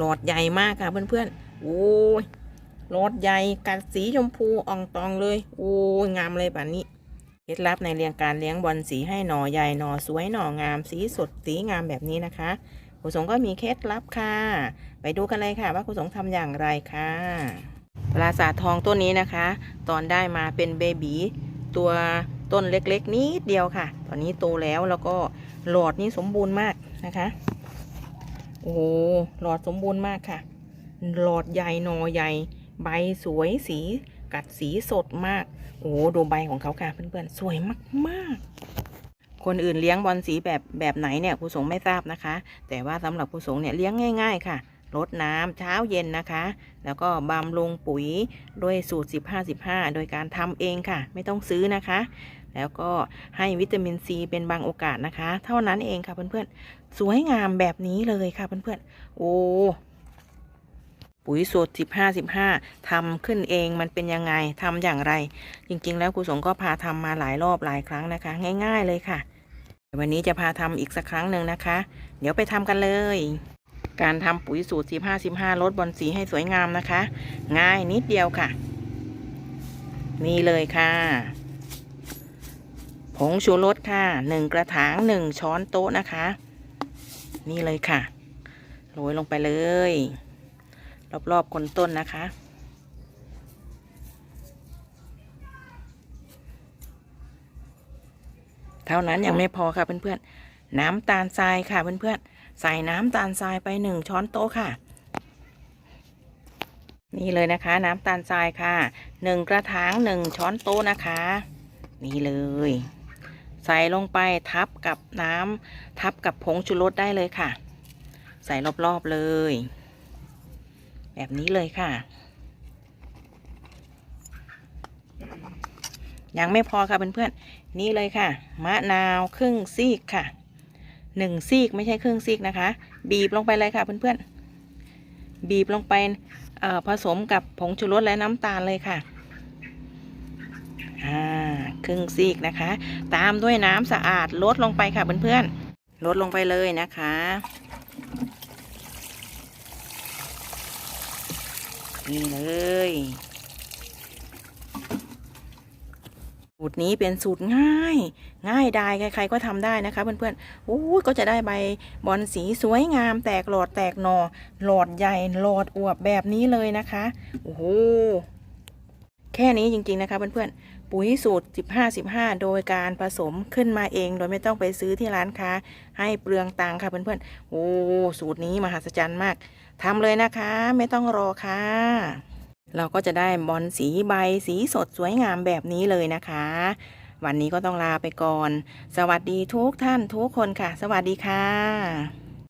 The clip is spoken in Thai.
หลอดใหญ่มากค่ะเพื่อนๆ โอ้ยหลอดใหญ่กัดสีชมพูอ่องตองเลย โอ้ยงามเลยแบบนี้ เคล็ดลับในเรียงการเลี้ยงบอลสีให้หน่อใหญ่หน่อสวยหน่องามสีสดสีงามแบบนี้นะคะครูสงก็มีเคล็ดลับค่ะ ไปดูกันเลยค่ะ ว่าครูสงทำอย่างไรค่ะปราสาททองต้นนี้นะคะ ตอนได้มาเป็นเบบีตัวต้นเล็กๆนิดเดียวค่ะ ตอนนี้โตแล้วแล้วก็หลอดนี่สมบูรณ์มากนะคะ โอ้โหหลอดสมบูรณ์มากค่ะ หลอดใหญ่นอใหญ่ ใบสวยสี กัดสีสดมาก โอ้โหดูใบของเขาค่ะเพื่อนๆ สวยมากๆ คนอื่นเลี้ยงบอลสีแบบแบบไหนเนี่ยครูสงไม่ทราบนะคะ แต่ว่าสำหรับครูสงเนี่ยเลี้ยงง่าย ๆ ค่ะรดน้ำเช้าเย็นนะคะ แล้วก็บำรุงปุ๋ยด้วยสูตร 15-15 โดยการทำเองค่ะ ไม่ต้องซื้อนะคะ แล้วก็ให้วิตามินซีเป็นบางโอกาสนะคะ เท่านั้นเองค่ะเพื่อนๆ สวยงามแบบนี้เลยค่ะเพื่อนๆ โอ้ปุ๋ยสูตร15 15ทำขึ้นเองมันเป็นยังไงทำอย่างไร จริงๆ แล้วครูสงก็พาทำมาหลายรอบหลายครั้งนะคะ ง่ายๆเลยค่ะ วันนี้จะพาทำอีกสักครั้งหนึ่งนะคะ เดี๋ยวไปทำกันเลย การทำปุ๋ยสูตร 15 15ลดบอลสีให้สวยงามนะคะ ง่ายนิดเดียวค่ะ นี่เลยค่ะ ผงชูรสค่ะหนึ่งกระถางหนึ่งช้อนโต๊ะนะคะ นี่เลยค่ะโรยลงไปเลย รอบๆคนต้นนะคะ เท่านั้นยังไม่พอค่ะเพื่อนๆน้ำตาลทรายค่ะเพื่อนๆใส่น้ำตาลทรายไปหนึ่งช้อนโต๊ะค่ะนี่เลยนะคะน้ำตาลทรายค่ะหนึ่งกระถางหนึ่งช้อนโต๊ะนะคะ นี่เลย ใส่ลงไปทับกับน้ำทับกับผงชูรสได้เลยค่ะ ใส่รอบๆเลย แบบนี้เลยค่ะ ยังไม่พอค่ะเพื่อนๆนี่เลยค่ะ มะนาวครึ่งซีกค่ะหนึ่งซีกไม่ใช่ครึ่งซีกนะคะ บีบลงไปเลยค่ะเพื่อนๆบีบลงไปผสมกับผงชูรสและน้ำตาลเลยค่ะอ่า ครึ่งซีกนะคะ ตามด้วยน้ำสะอาดลดลงไปค่ะเพื่อนๆลดลงไปเลยนะคะนี่เลยสูตรนี้เป็นสูตรง่าย ง่ายดายใครๆก็ทำได้นะคะเพื่อนๆโอ้ก็จะได้ใบบอลสีสวยงาม แตกหลอดแตกหนอหลอดใหญ่หลอดอวบแบบนี้เลยนะคะโอ้โหแค่นี้จริงๆนะคะเพื่อนๆ ปุ๋ยสูตร 15-15 โดยการผสมขึ้นมาเอง โดยไม่ต้องไปซื้อที่ร้านค้า ให้เปลืองตังค่ะเพื่อนๆ โอ้ สูตรนี้มหัศจรรย์มาก ทำเลยนะคะ ไม่ต้องรอค่ะ เราก็จะได้บอลสีใบสีสดสวยงามแบบนี้เลยนะคะ วันนี้ก็ต้องลาไปก่อน สวัสดีทุกท่านทุกคนค่ะ สวัสดีค่ะ